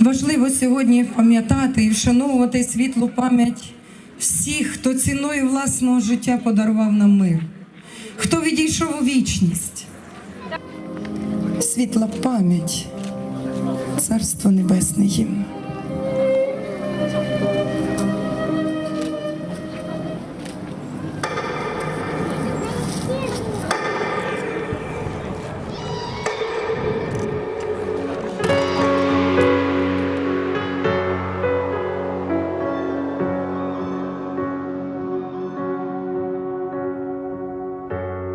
Важливо сьогодні пам'ятати і вшановувати світлу пам'ять всіх, хто ціною власного життя подарував нам мир, хто відійшов у вічність. Світла пам'ять, царство небесне їм.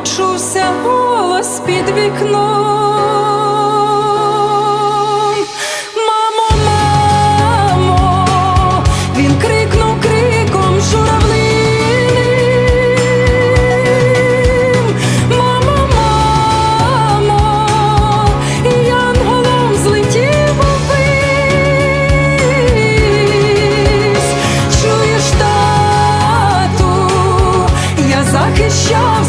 почувся голос під вікном. Мамо, мамо, він крикнув криком журавлиним. Мамо, мамо, і янголом злетів увись. Чуєш, тату, я захищав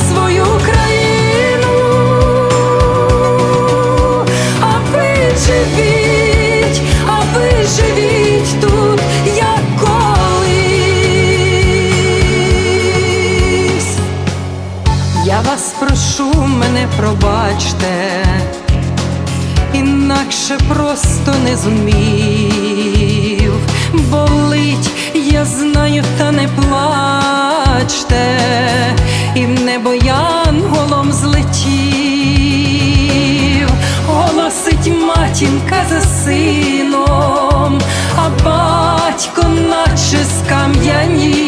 пробачте, інакше просто не зумів. Болить, я знаю, та не плачте, і в небо янголом злетів, голосить матінка за сином, а батько наче скам'янів,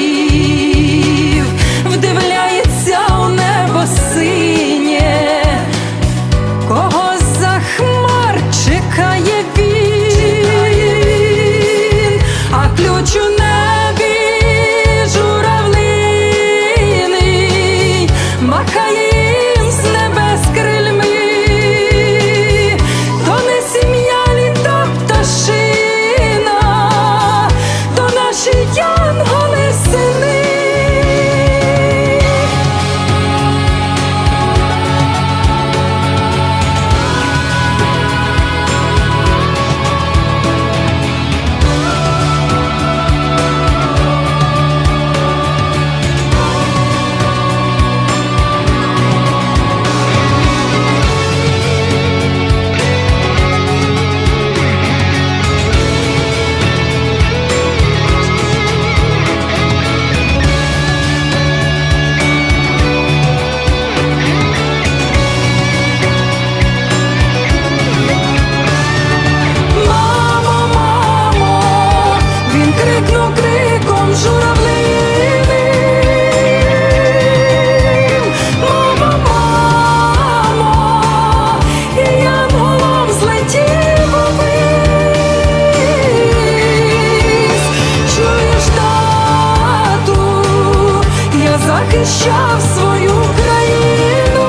захищав свою країну.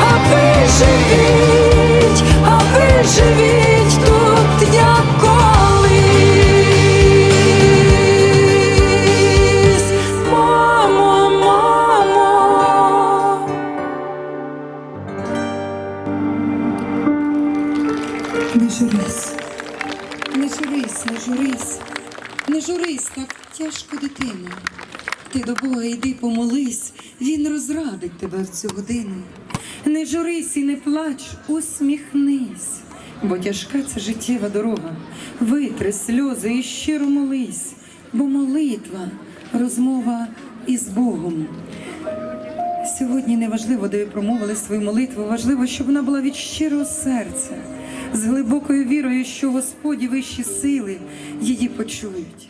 А ви живіть, а ви живіть тут, як колись. Мамо, мамо. Не журись, не журись, не журись, не журись, так тяжко дитино. Ти до Бога йди помолись, Він розрадить тебе в цю годину. Не журись і не плач, усміхнись, бо тяжка це життєва дорога. Витри сльози і щиро молись, бо молитва, розмова із Богом. Сьогодні не важливо, де ви промовили свою молитву, важливо, щоб вона була від щирого серця, з глибокою вірою, що Господі вищі сили її почують.